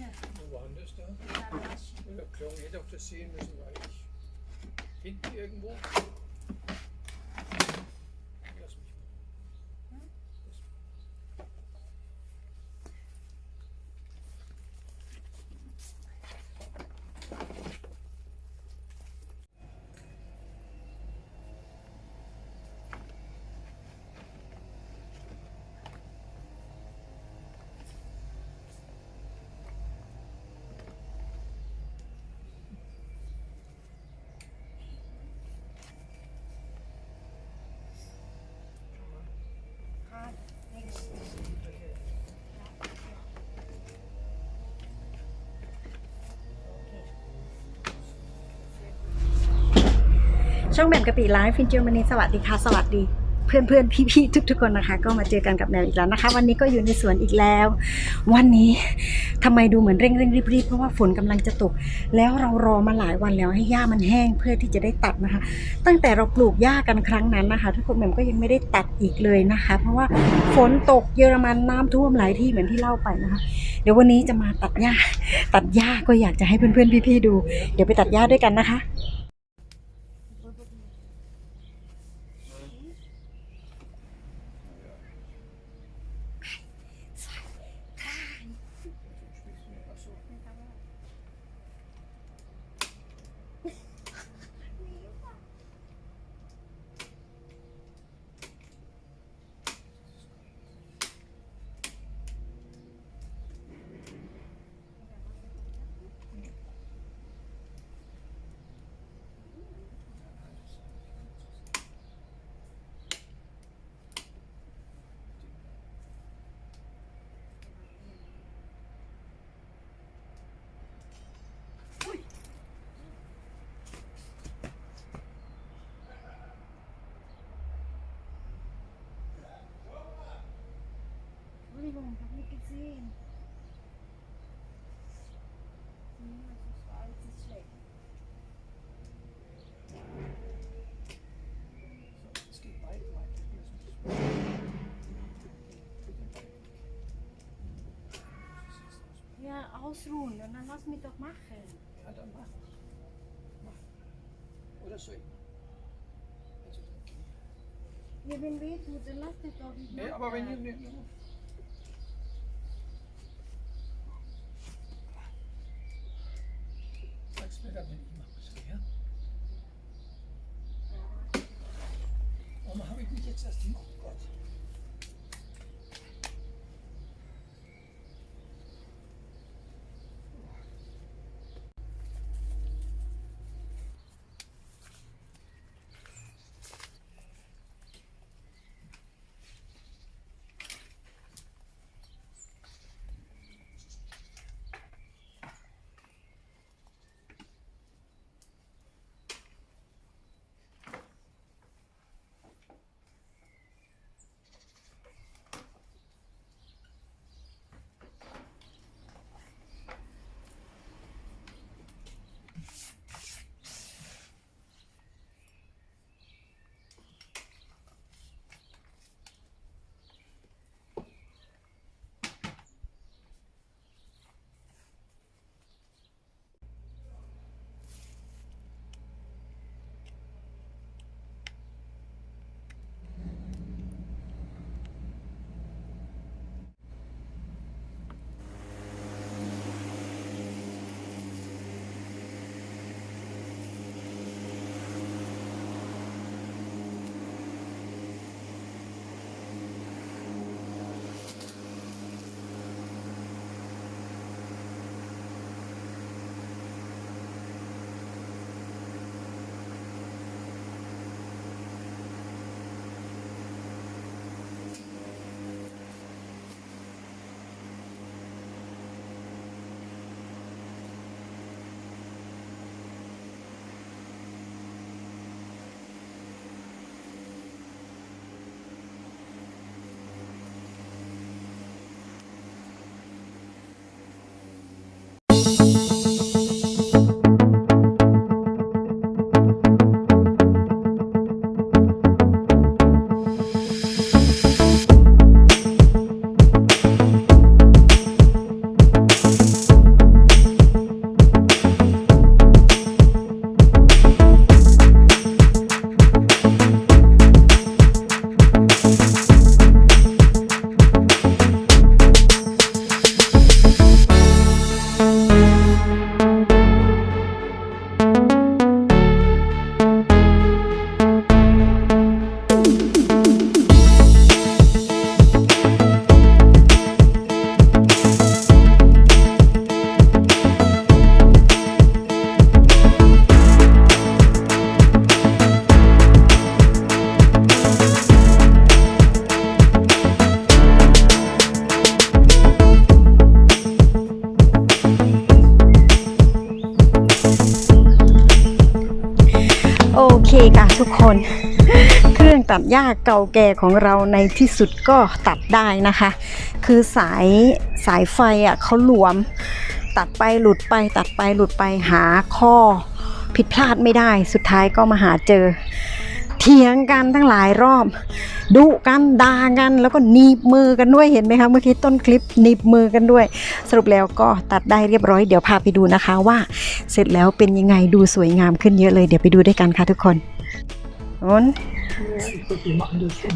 Wo waren das da? Ja, da Klong hätte auch das sehen müssen, weil ich hinten irgendwo ช่องแหม่มกะปิไลฟ์ฟินเจอร์มันนีสวัสดีค่ะ สวัสดี เพื่อนเพื่อนพี่พี่ๆทุกคนนะคะ ก็มาเจอกันกับแหม่มอีกแล้วนะคะ วันนี้ก็อยู่ในสวนอีกแล้ว วันนี้ทำไมดูเหมือนเร่งเร่งรีบรีบเพราะว่าฝนกำลังจะตก แล้วเรารอมาหลายวันแล้วให้หญ้ามันแห้งเพื่อที่จะได้ตัดนะคะ ตั้งแต่เราปลูกหญ้ากันครั้งนั้นนะคะ ทุกคนแหม่มก็ยังไม่ได้ตัดอีกเลยนะคะ เพราะว่าฝนตกเยอรมันน้ำท่วมหลายที่เหมือนที่เล่าไปนะคะ เดี๋ยววันนี้จะมาตัดหญ้า ตัดหญ้าก็อยากจะให้เพื่อนๆพี่ๆดู เดี๋ยวไปตัดหญ้าด้วยกันนะคะ weit. Lass mich das- Ja, ausruhen und dann lass mich doch machen. Ja, dann mach. Mach. Oder so. Also, dann geh. Ja, wenn weh tut, dann lass dich doch nicht Nee, aber wenn ihr. Nee, Warum habe ich mich jetzt? เครื่องตัดหญ้าเก่าแก่ของเราในที่สุดก็ตัดได้นะคะ คือสายสายไฟอะเขาหลวม ตัดไปหลุดไป ตัดไปหลุดไปหาข้อ ผิดพลาดไม่ได้สุดท้ายก็มาหาเจอ เถียงกันตั้งหลายรอบ ดุกันด่ากันแล้วก็หนีบมือกันด้วยเห็นไหมคะเมื่อกี้ต้นคลิปหนีบมือกันด้วย สรุปแล้วก็ตัดได้เรียบร้อยเดี๋ยวพาไปดูนะคะว่าเสร็จแล้วเป็นยังไงดูสวยงามขึ้นเยอะเลยเดี๋ยวไปดูด้วยกันค่ะทุกคน นน Ich glaube, wir machen das schon.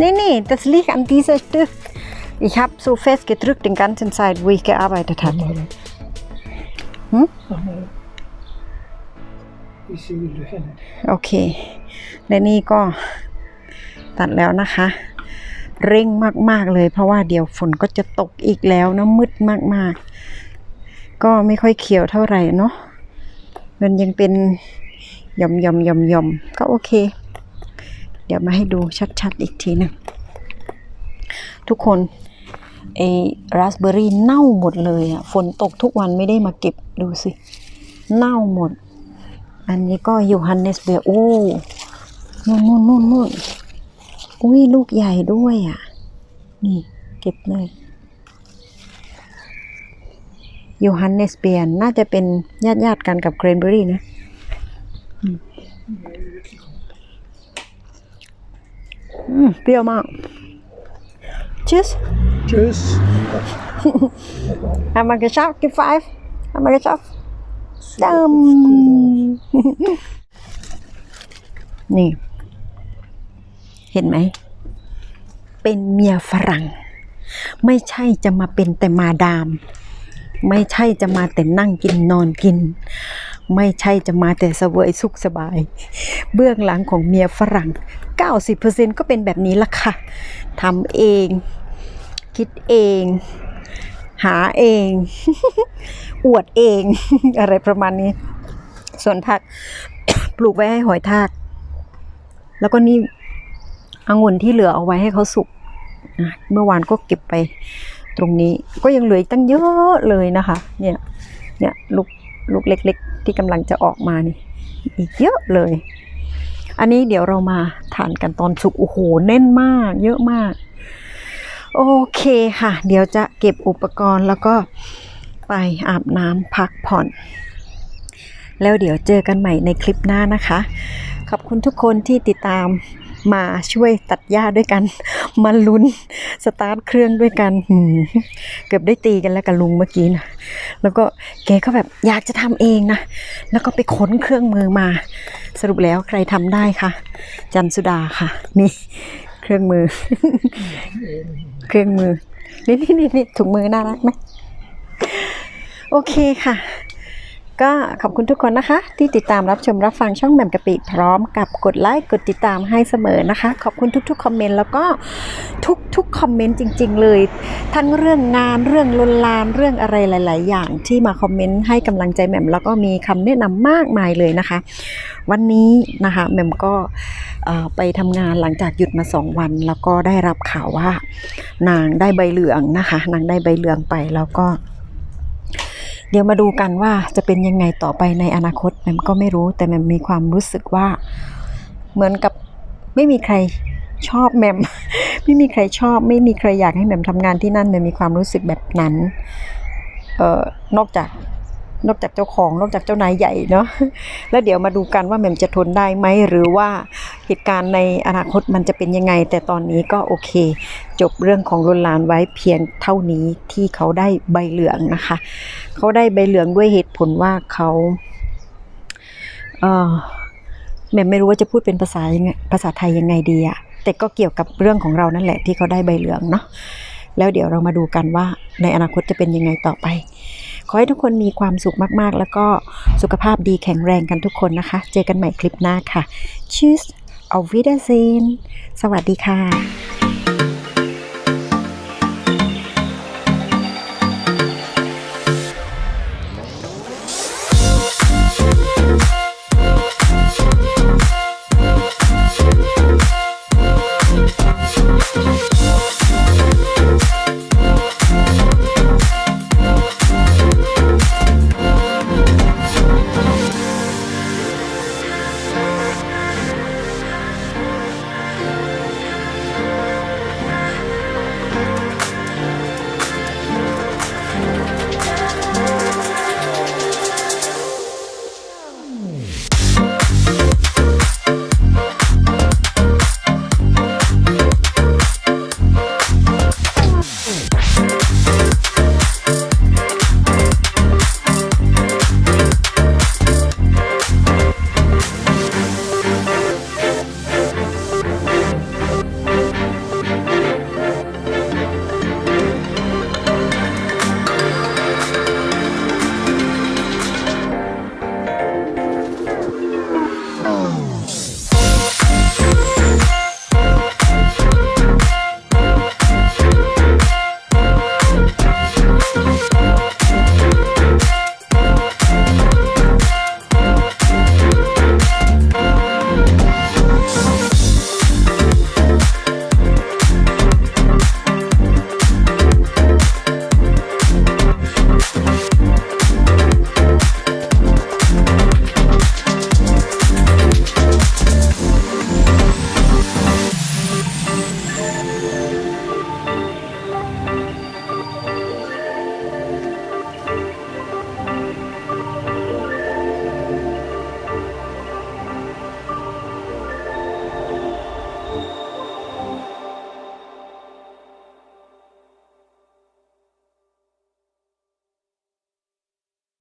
Nee, nee, das liegt an dieser Stück. Ich habe so fest gedrückt den ganzen Zeit, wo ich gearbeitet Mach habe. mal. Hm? Mach mal. Ich sehe die Löcher nicht. โอเค และนี่ก็ตัดแล้วนะคะ เร่งมาก ๆ เลย เพราะว่าเดี๋ยวฝนก็จะตกอีกแล้วนะมืดมาก ๆ ก็ไม่ค่อยเขียวเท่าไหร่เนาะมันยังเป็นห ย่อมยอมยอมยอมก็โอเค เดี๋ยวมาให้ดูชัดๆอีกทีหนึงทุกคนไอ้ราสเบอร์รี่เน่าหมดเลยอะฝนตกทุกวันไม่ได้มาเก็บดูสิ เน่าหมด อันนี้ก็ยูฮันเนสเบียโอ้นู่นนู่นนู่นนู่นอุ้ยลูกใหญ่ด้วยอะ นี่เก็บเลยยูฮันเนสเบียนน่าจะเป็นญาติญาติๆกันกับเกรนเบอรี่นะ เปรี้ยวมาก Tschüss Tschüss. haben wir geschafft Gib five haben wir geschafft ดำนี่ เห็นไหม เป็นเมียฝรั่ง ไม่ใช่จะมาเป็นแต่มาดาม ไม่ใช่จะมาแต่นั่งกินนอนกิน ไม่ใช่จะมาแต่เสวยสุขสบาย เบื้องหลังของเมียฝรั่ง 90%ก็เป็นแบบนี้ละค่ะทำเอง คิดเอง หาเอง อวดเอง อะไรประมาณนี้ ส่วนผักปลูกไว้ให้หอยทาก แล้วก็นี่องุ่นที่เหลือเอาไว้ให้เขาสุกเมื่อวานก็เก็บไปตรงนี้ ก็ยังเหลืออีกตั้งเยอะเลยนะคะ เนี่ย เนี่ยลูกลูกเล็ก ๆ ที่กำลังจะออกมานี่อีกเยอะเลย อันนี้เดี๋ยวเรามาทานกันตอนสุกโอ้โหแน่นมาก เยอะมาก โอเคค่ะ เดี๋ยวจะเก็บอุปกรณ์แล้วก็ไปอาบน้ำพักผ่อน แล้วเดี๋ยวเจอกันใหม่ในคลิปหน้านะคะ ขอบคุณทุกคนที่ติดตาม มาช่วยตัดหญ้าด้วยกัน มาลุ้นสตาร์ทเครื่องด้วยกันเกือบได้ตีกันแล้วกับลุงเมื่อกี้นะแล้วก็แกก็แบบอยากจะทำเองนะแล้วก็ไปค้นเครื่องมือมา สรุปแล้วใครทำได้คะจันสุดาค่ะ นี่เครื่องมือ เครื่องมือนี่นี่นี่ถุงมือน่ารักไหมโอเคค่ะ ก็ขอบคุณทุกคนนะคะ ที่ติดตามรับชมรับฟังช่องแหม่มกะปิพร้อมกับกดไลค์กดติดตามให้เสมอนะคะ ขอบคุณทุกๆคอมเมนต์แล้วก็ทุกๆคอมเมนต์จริง ๆ เลย ทั้งเรื่องงานเรื่องลนลานเรื่องอะไรหลาย ๆ อย่างที่มาคอมเมนต์ให้กำลังใจแหม่มแล้วก็มีคำแนะนำมากมายเลยนะคะ วันนี้นะคะแหม่มก็ไปทำงานหลังจากหยุดมาสองวัน แล้วก็ได้รับข่าวว่า นางได้ใบเหลืองนะคะ นางได้ใบเหลืองไปแล้วก็ เดี๋ยวมาดูกันว่าจะเป็นยังไงต่อไปในอนาคตแหม่มก็ไม่รู้แต่แหม่มมีความรู้สึกว่า เหมือนกับไม่มีใครชอบแหม่มไม่มีใครชอบ ไม่มีใครอยากให้แหม่มทำงานที่นั่นแหม่มมีความรู้สึกแบบนั้นเอ่อนอกจาก นอกจากเจ้าของนอกจากเจ้านายใหญ่เนาะแล้วเดี๋ยวมาดูกันว่าแหม่มจะทนได้ไหมหรือว่าเหตุการณ์ในอนาคตมันจะเป็นยังไง แต่ตอนนี้ก็โอเค จบเรื่องของลวนลานไว้เพียงเท่านี้ที่เขาได้ใบเหลืองนะคะ เขาได้ใบเหลืองด้วยเหตุผลว่าเขาเออแม่ไม่รู้ว่าจะพูดเป็นภาษายังไงภาษาไทยยังไงดีอะแต่ก็เกี่ยวกับเรื่องของเรานั่นแหละที่เขาได้ใบเหลืองเนาะแล้วเดี๋ยวเรามาดูกันว่าในอนาคตจะเป็นยังไงต่อไป ขอให้ทุกคนมีความสุขมากๆ แล้วก็สุขภาพดีแข็งแรงกันทุกคนนะคะ เจอกันใหม่คลิปหน้าค่ะชิชเอาวิตาเซนสวัสดีค่ะ